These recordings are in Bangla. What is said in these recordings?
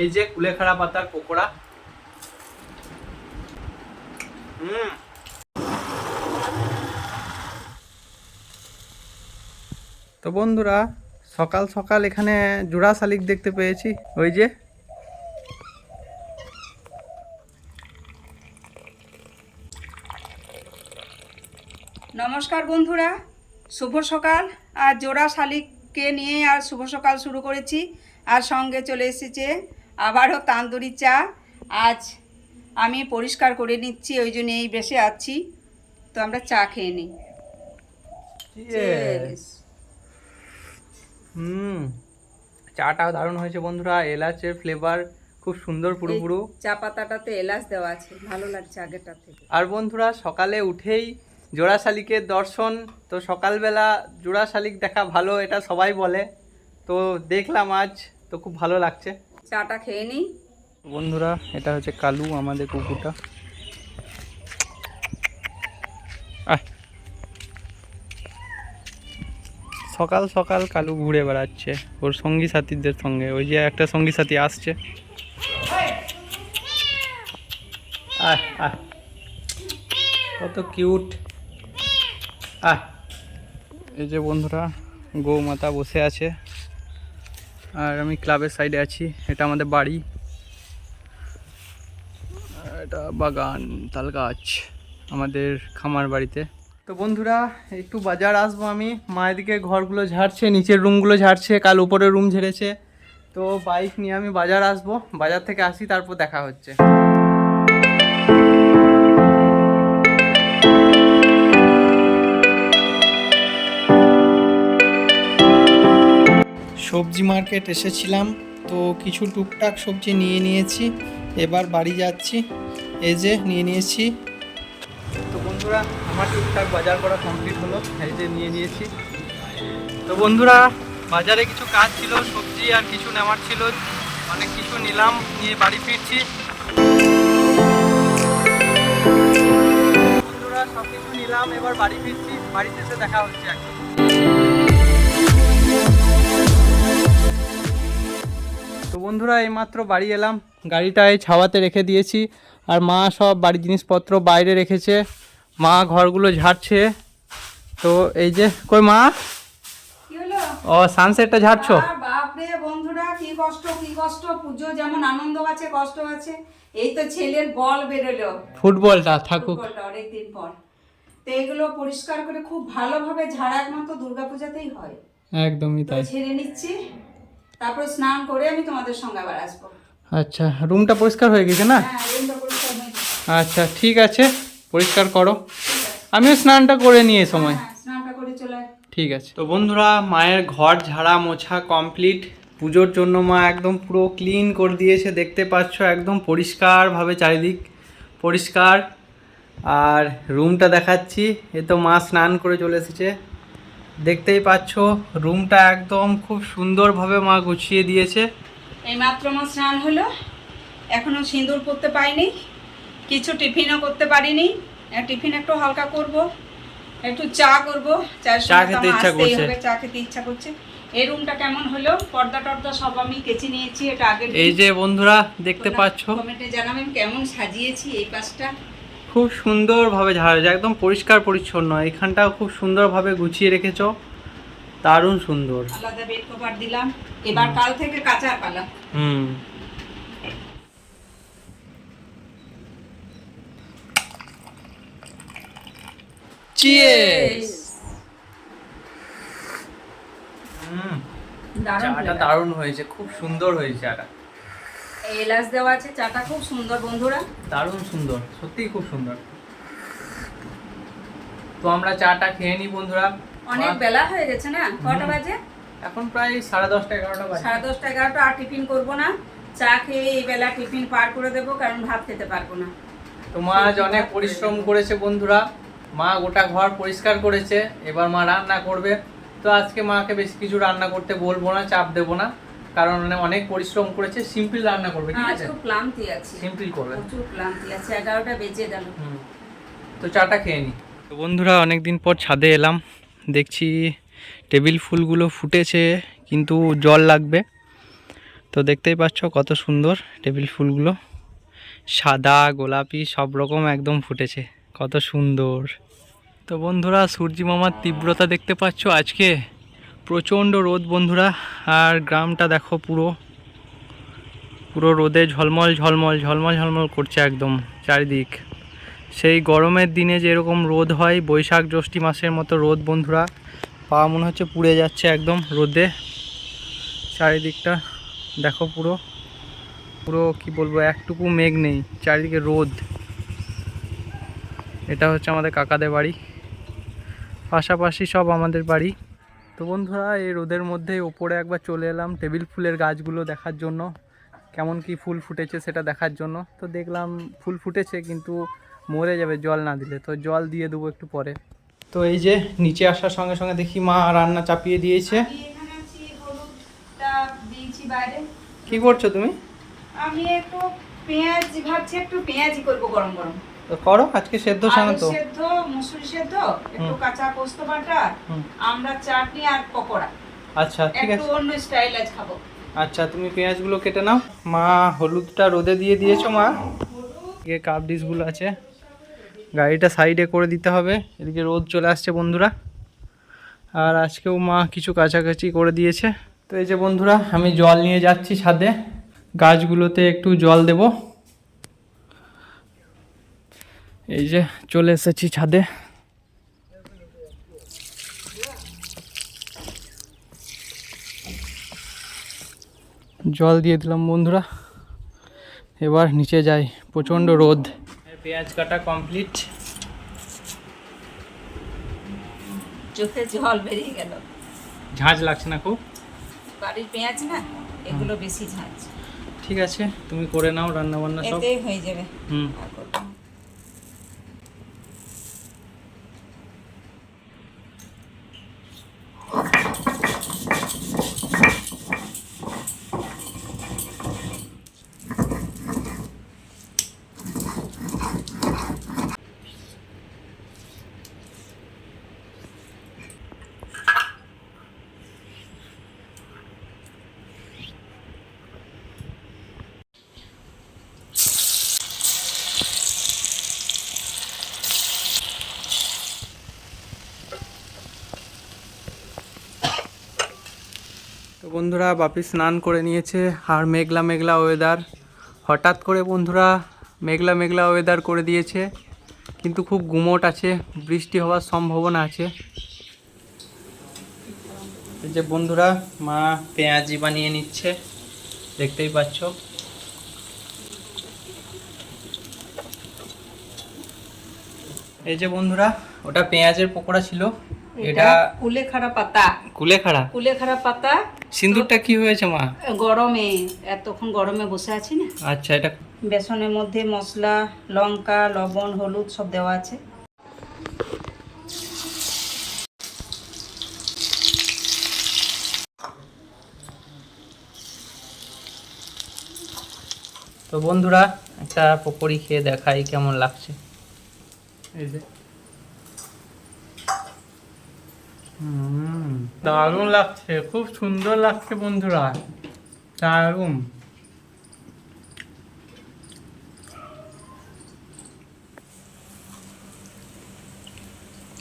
এই যে কুলেখাড়া পাতার পকোড়া। হুম। তো বন্ধুরা সকাল সকাল এখানে জোড়া শালিক দেখতে পেয়েছি। ওই যে। নমস্কার বন্ধুরা শুভ সকাল। আর জোড়া শালিককে নিয়ে আর শুভ সকাল শুরু করেছি। আর সঙ্গে চলে এসেছে আবারও তান্দুরি চা। আজ আমি পরিষ্কার করে নিচ্ছি ওই জন্য এই বেশে আছি। তো আমরা চা খেয়ে নিই. হুম চাটা দারুণ হয়েছে বন্ধুরা এলাচের ফ্লেভার খুব সুন্দর পুরো পুরো চা পাতাটাতে এলাচ দেওয়া আছে ভালো লাগছে আগেরটার থেকে। আর বন্ধুরা সকালে উঠেই জোড়া শালিকের দর্শন তো সকালবেলা জোড়া শালিক দেখা ভালো এটা সবাই বলে। তো দেখলাম আজ তো খুব ভালো লাগছে। চাটা খেয়ে নিই। বন্ধুরা, এটা হচ্ছে কালু, আমাদের কুকুরটা। সকাল সকাল কালু ঘুরে বেড়াচ্ছে, ওর সঙ্গী সাথীদের সঙ্গে। ওই যে একটা সঙ্গী সাথী আসছে। কত কিউট। আহ! এই যে বন্ধুরা, গৌমাতা বসে আছে। আর আমি ক্লাবের সাইডে আছি। এটা আমাদের বাড়ি। এটা বাগান তাল গাছ আমাদের খামার বাড়িতে। তো বন্ধুরা, একটু বাজার আসব আমি। মায়ের দিকে ঘরগুলো ঝাড়ছে, নিচের রুমগুলো ঝাড়ছে, কাল উপরের রুম ঝেড়েছে। তো বাইক নিয়ে আমি বাজার আসব। বাজার থেকে আসি, তারপর দেখা হচ্ছে। সবজি মার্কেট এসেছিলাম, তো কিছু টুকটাক সবজি নিয়ে নিয়েছি, এবার বাড়ি যাচ্ছি, এই যে নিয়ে নিয়েছি। তো বন্ধুরা, আমার টুকটাক বাজার করা কমপ্লিট হলো, এই যে নিয়ে নিয়েছি। তো বন্ধুরা, বাজারে কিছু কাজ ছিল, সবজি আর কিছু নেওয়ার ছিল, অনেক কিছু নিলাম, নিয়ে বাড়ি ফিরছি। বন্ধুরা সব কিছু নিলাম, এবার বাড়ি ফিরছি, বাড়িতে এসে দেখা হচ্ছে একদম বন্ধুরা এইমাত্র বাড়ি এলাম। গাড়িটা এই ছাওয়াতে রেখে দিয়েছি। আর মা সব বাড়ির জিনিসপত্র বাইরে রেখেছে। মা ঘরগুলো ঝাড়ছে। তো এই যে কই মা? ও সানসেটটা ঝাড়ছো? বাপরে বন্ধুরা কি কষ্ট কি কষ্ট। পুজো যেমন আনন্দ আছে কষ্ট আছে। এই তো ছেলের বল বেরোলো। ফুটবলটা থাকুক। অনেকদিন পর। তো এগুলো পরিষ্কার করে খুব ভালোভাবে ঝাড়া একমাত্র দুর্গাপূজাতেই হয়। একদমই তাই। ছেড়ে নিচ্ছি। তারপর স্নান করে আমি তোমাদের সঙ্গে আবার আসব। আচ্ছা রুমটা পরিষ্কার হয়ে গেছে না? হ্যাঁ। আচ্ছা ঠিক আছে পরিষ্কার করো। আমিও স্নানটা করে নিয়ে সময়। হ্যাঁ স্নানটা করে চলে ঠিক আছে। তো বন্ধুরা মায়ের ঘর ঝাড়া মোছা কমপ্লিট। পুজোর জন্য মা একদম পুরো ক্লিন করে দিয়েছে দেখতে পাচ্ছ একদম পরিষ্কারভাবে চারিদিক পরিষ্কার। আর রুমটা দেখাচ্ছি এ তো মা স্নান করে চলে এসেছে। দেখতেই পাচ্ছ রুমটা একদম খুব সুন্দরভাবে মা গুছিয়ে দিয়েছে। এই মাত্র আমার স্নান হলো। এখনও সিঁদুর করতে পাইনি কিছু টিফিনও করতে পারিনি। টিফিন একটু হালকা করব। একটু চা করব। চা খেতে ইচ্ছা করছে। চা খেতে ইচ্ছা করছে। এই রুমটা কেমন হলো? পর্দা টর্দা সব আমি কেচে নিয়েছি এটা আগে এই যে বন্ধুরা দেখতে পাচ্ছ। কমেন্টে জানাবেন কেমন সাজিয়েছি এই পাশটা। খুব সুন্দরভাবে ঝাড়া যায় একদম পরিষ্কার পরিচ্ছন্ন। এখানটাও খুব সুন্দরভাবে গুছিয়ে রেখেছো। দারুণ সুন্দর। আলাদা বেড কভার দিলাম। এবার কাল থেকে কাঁচা পালা। হুম। চিয়েস হুম। চাটা দারুণ হয়েছে খুব সুন্দর হয়েছে চাটা। এলাচ দেওয়া আছে চাটা খুব সুন্দর বন্ধুরা। দারুণ সুন্দর সত্যিই খুব সুন্দর। তো আমরা চাটা খেয়ে নিই বন্ধুরা। অনেক বেলা হয়ে গেছে না কটা বাজে? এখন প্রায় সাড়ে দশটা এগারোটা বাজে। সাড়ে দশটা এগারোটা আর টিফিন করব না। চা খেয়ে এই বেলা টিফিন পার করে দেবো কারণ ভাত খেতে পারব না। তো মা আজ অনেক পরিশ্রম করেছে বন্ধুরা। মা গোটা ঘর পরিষ্কার করেছে। এবার মা রান্না করবে। তো আজকে মাকে বেশি কিছু রান্না করতে বলব না চাপ দেবো না। কারণ মানে অনেক পরিশ্রম করেছে সিম্পল রান্না করবে ঠিক আছে? খুব ক্লান্তি আছে। সিম্পল করবে। প্রচুর ক্লান্তি আছে এগারোটা বেজে গেল। তো চাটা খেয়ে নি। তো বন্ধুরা অনেক দিন পর ছাদে এলাম। দেখছি টেবিল ফুলগুলো ফুটেছে কিন্তু জল লাগবে। তো দেখতেই পাচ্ছ কত সুন্দর টেবিল ফুলগুলো। সাদা গোলাপি সব রকম একদম ফুটেছে। কত সুন্দর। তো বন্ধুরা সূর্যি মামার তীব্রতা দেখতে পাচ্ছ আজকে? প্রচণ্ড রোদ বন্ধুরা, আর গ্রামটা দেখো পুরো। পুরো রোদে ঝলমল ঝলমল ঝলমল ঝলমল করছে একদম চারিদিক। সেই গরমের দিনে যেরকম রোদ হয়, বৈশাখ জ্যৈষ্ঠী মাসের মতো রোদ বন্ধুরা। পা মনে হচ্ছে পুড়ে যাচ্ছে একদম রোদে। চারিদিকটা দেখো পুরো। পুরো কি বলব, একটুকু মেঘ নেই, চারিদিকে রোদ। এটা হচ্ছে আমাদের কাকাদের বাড়ি। পাশাপাশি সব আমাদের বাড়ি। তো বন্ধুরা এই রোদের মধ্যে ওপরে একবার চলে এলাম টেবিল ফুলের গাছগুলো দেখার জন্য। কেমন কি ফুল ফুটেছে সেটা দেখার জন্য। তো দেখলাম ফুল ফুটেছে কিন্তু মরে যাবে জল না দিলে। তো জল দিয়ে দেবো একটু পরে। তো এই যে নিচে আসার সঙ্গে সঙ্গে দেখি মা রান্না চাপিয়ে দিয়েছে। কি করছ তুমি? আমি একটু পেঁয়াজ ভাবছি একটু পেঁয়াজি করব গরম গরম। তো করো আজকে সেদ্ধ সানা আলু তো সেদ্ধ মুসুরি সেদ্ধ একটু কাঁচা পোস্ত বাটা আমরা চাটনি আর পকোড়া। আচ্ছা ঠিক আছে। একটু অন্য স্টাইল আজ খাব। আচ্ছা তুমি পেঁয়াজগুলো কেটে নাও। মা হলুদটা রোদে দিয়ে দিয়েছ মা। এদিকে কাপ ডিশগুলো আছে। গাড়িটা সাইডে করে দিতে হবে। এদিকে রোদ চলে আসছে বন্ধুরা। আর আজকেও মা কিছু কাছাকাছি করে দিয়েছে। তো এই যে বন্ধুরা আমি জল নিয়ে যাচ্ছি ছাদে। গাছগুলোতে একটু জল দেব। এই যে চলে এসেছি ছাদে। জল দিয়ে দিলাম বন্ধুরা। এবার নিচে যাই প্রচণ্ড রোদ। পেঁয়াজ কাটা কমপ্লিট। চোখে জল বেরিয়ে গেল। ঝাঁঝ লাগছে না খুব? বাড়ির পেঁয়াজ না এগুলো বেশি ঝাঁজ। ঠিক আছে তুমি করে নাও রান্না বান্না সব হয়ে যাবে। হুম। বন্ধুরা বাপি স্নান করে নিয়েছে আর মেঘলা মেঘলা ওয়েদার হঠাৎ করে বন্ধুরা মেঘলা মেঘলা ওয়েদার করে দিয়েছে কিন্তু খুব গুমোট আছে বৃষ্টি হওয়ার সম্ভাবনা আছে। এই যে বন্ধুরা মা পেঁয়াজি বানিয়ে নিচ্ছে দেখতেই পাচ্ছ। এই যে বন্ধুরা ওটা পেঁয়াজের পকোড়া ছিল এটা কুলেখাড়া পাতা। কুলেখাড়া? কুলেখাড়া পাতা সিন্দুরটা কি হয়েছে মা? গরমে এতক্ষণ গরমে বসে আছি না? আচ্ছা এটা বেসনের মধ্যে মশলা লঙ্কা লবণ হলুদ সব দেওয়া আছে। তো বন্ধুরা একটা পকোড়ি খেয়ে দেখাই কেমন লাগছে। এই যে হুম, দারুণ লাগছে খুব সুন্দর লাগছে বন্ধুরা দারুণ।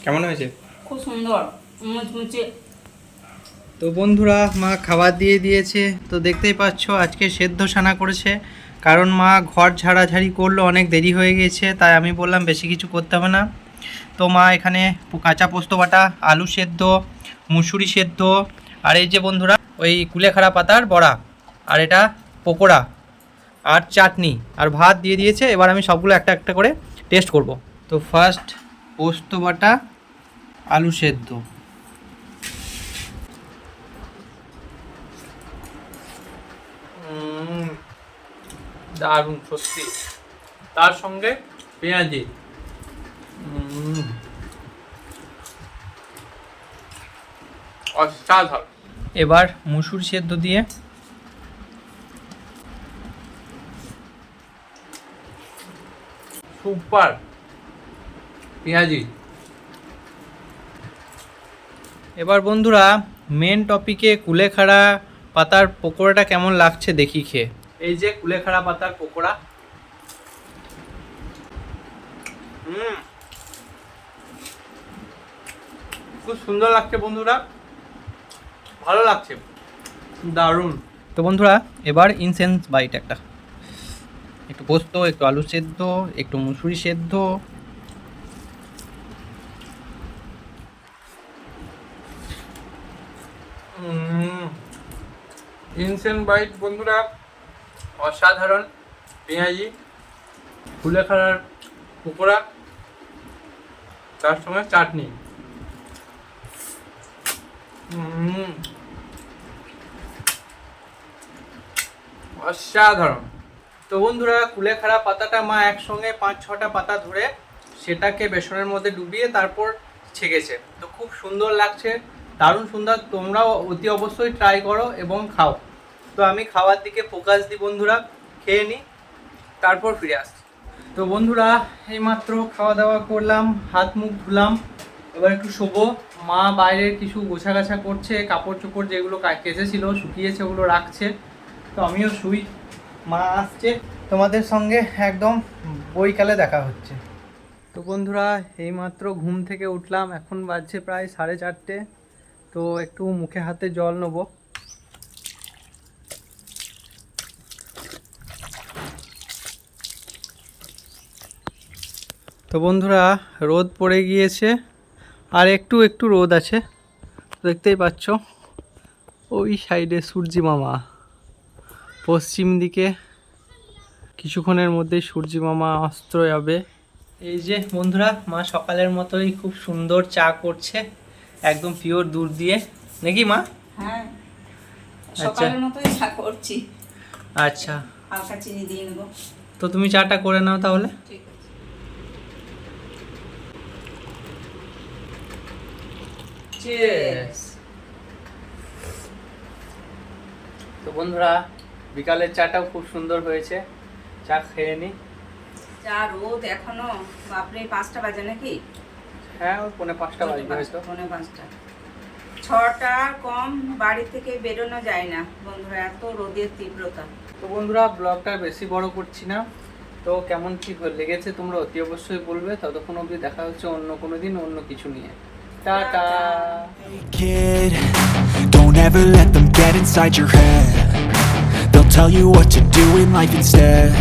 কেমন হয়েছে? খুব সুন্দর মুচমুচে তো বন্ধুরা মা খাবার দিয়ে দিয়েছে তো দেখতেই পাচ্ছ আজকে সেদ্ধ সানা করেছে কারণ মা ঘর ঝাড়াঝাড়ি করল অনেক দেরি হয়ে গেছে তাই আমি বললাম বেশি কিছু করতে হবে না। তো মা, এখানে কাঁচা পোস্ত বাটা, আলু সেদ্ধ, মুসুরি সেদ্ধ, আর এই যে বন্ধুরা, ওই কুলেখাড়া পাতার বড়া, আর এটা পকোড়া, আর চাটনি, আর ভাত দিয়ে দিয়েছে, এবার আমি সবগুলো একটা একটা করে টেস্ট করব। তো ফার্স্ট পোস্ত বাটা, আলু সেদ্ধ। দারুণ, সত্যি। তার সঙ্গে পেঁয়াজি। অসাধারণ এবার মুসুর সেদ্ধ দিয়ে সুপার পেঁয়াজি। এবার বন্ধুরা মেন টপিকে কুলেখাড়া পাতার পকোড়াটা কেমন লাগছে দেখি খেয়ে। এই যে কুলেখাড়া পাতার পকোড়া। হুম। খুব সুন্দর লাগছে বন্ধুরা। ভালো লাগছে। দারুণ। তো বন্ধুরা এবার ইনসেন্স বাইট একটা। একটু পোস্ত একটু আলু সেদ্ধ একটু মুসুরি সেদ্ধ। ইনসেন্ট বাইট বন্ধুরা অসাধারণ। পেঁয়াজি কুলেখাড়ার পকোড়া তার সঙ্গে চাটনি। অসাধারণ। তো বন্ধুরা, কুলেখাড়া পাতাটা মা একসঙ্গে পাঁচ, ছটা পাতা ধরে সেটাকে বেসনের মধ্যে ডুবিয়ে তারপর ছেঁকেছে। তো খুব সুন্দর লাগছে, দারুণ সুন্দর। তোমরাও অতি অবশ্যই ট্রাই করো এবং খাও। তো আমি খাওয়ার দিকে ফোকাস দিই বন্ধুরা, খেয়ে নিই তারপর ফিরে আসছি। তো বন্ধুরা, এইমাত্র খাওয়া দাওয়া করলাম, হাত মুখ ধুলাম, এবার একটু শোবো। মা বাইরের কিছু গোছা গাছা করছে, কাপড় চোপড় যেগুলো কেচেছিল, শুকিয়েছে, ওগুলো রাখছে। তো আমিও শুই। মা আসছে। তোমাদের সঙ্গে একদম বইকালে দেখা হচ্ছে। তো বন্ধুরা, এইমাত্র ঘুম থেকে উঠলাম। এখন বাজছে প্রায় সাড়ে চারটে। তো একটু মুখে হাতে জল নেব। তো বন্ধুরা, রোদ পড়ে গিয়েছে। আর একটু একটু রোদ আছে। দেখতেই পাচ্ছ, ওই সাইডে সূর্যি মামা। পশ্চিম দিকে কিছুক্ষণের মধ্যেই সূর্যি মামা অস্ত্র যাবে। এই যে বন্ধুরা মা সকালের মতোই খুব সুন্দর চা করছে একদম পিওর দুধ দিয়ে। নাকি মা? হ্যাঁ সকালের মতোই চা করছি। আচ্ছা। হালকা চিনি দিয়ে নেব। তো তুমি চাটা করে নাও তাহলে। ঠিক আছে। তো বন্ধুরা বিকালের চাটাও খুব সুন্দর হয়েছে। চা খেয়ে নি। চা রোদ এখনও। বাপরে পাঁচটা বাজে নাকি? হ্যাঁ ওই পৌনে পাঁচটা বাজে হয়তো। পৌনে পাঁচটা। ছটা কম বাড়ি থেকে বেরোনো যায় না। বন্ধুরা এত রোদের তীব্রতা। তো বন্ধুরা ব্লগটা বেশি বড় করছি না। তো কেমন কি লেগেছে তোমরা অতি অবশ্যই বলবে। ততক্ষণ অবধি দেখা হচ্ছে অন্য কোনো দিন অন্য কিছু নিয়ে। Tata. Don't ever let them get inside your head. Tell you what to do in life instead.